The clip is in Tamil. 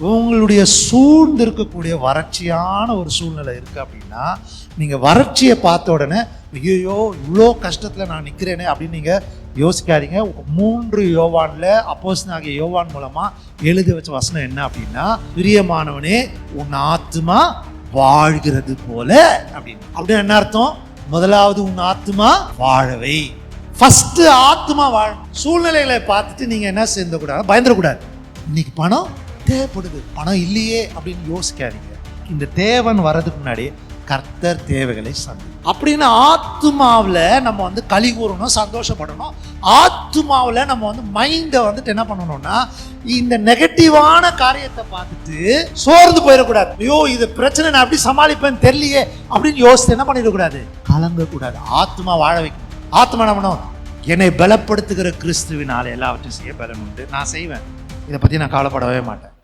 உங்களுடைய சூழ்ந்து இருக்கக்கூடிய வறட்சியான ஒரு சூழ்நிலை இருக்குது அப்படின்னா நீங்கள் வறட்சியை பார்த்த உடனே ஐயோ இவ்வளோ கஷ்டத்தில் நான் நிற்கிறேனே அப்படின்னு நீங்கள் யோசிக்காதீங்க. மூன்று யோவானில் அப்போஸ் ஆகிய யோவான் மூலமாக எழுதி வச்ச வசனம் என்ன அப்படின்னா பிரியமானவனே உன் ஆத்மா வாழ்கிறது போல அப்படின்னு. அப்படின்னு என்ன அர்த்தம்? முதலாவது உன் ஆத்மா வாழவை ஃபஸ்ட்டு ஆத்மா வாழ. சூழ்நிலைகளை பார்த்துட்டு நீங்கள் என்ன சேர்ந்தக்கூடாது பயந்துடக்கூடாது. இன்னைக்கு பணம் தேவைப்படுது. பணம் இல்லையே அப்படின்னு யோசிக்காதீங்க. இந்த தேவன் வர்றதுக்கு முன்னாடி கர்த்தர் தேவைகளை சந்தி அப்படின்னு ஆத்மாவில் நம்ம வந்து களி கூறணும் சந்தோஷப்படணும். ஆத்மாவில் நம்ம வந்து மைண்டை வந்துட்டு என்ன பண்ணணும்னா இந்த நெகட்டிவான காரியத்தை பார்த்துட்டு சோர்ந்து போயிடக்கூடாது. ஐயோ இது பிரச்சனை நான் எப்படி சமாளிப்பேன்னு தெரியலையே அப்படின்னு யோசித்து என்ன பண்ணிடக்கூடாது? கலங்கக்கூடாது. ஆத்மா வாழ வைக்கணும். ஆத்மா என்ன பண்ணணும் என்னை பலப்படுத்துகிற கிறிஸ்துவினால எல்லாவற்றையும் செய்ய பலன் உண்டு. நான் செய்வேன். இதை பற்றி நான் கவலைப்படவே மாட்டேன்.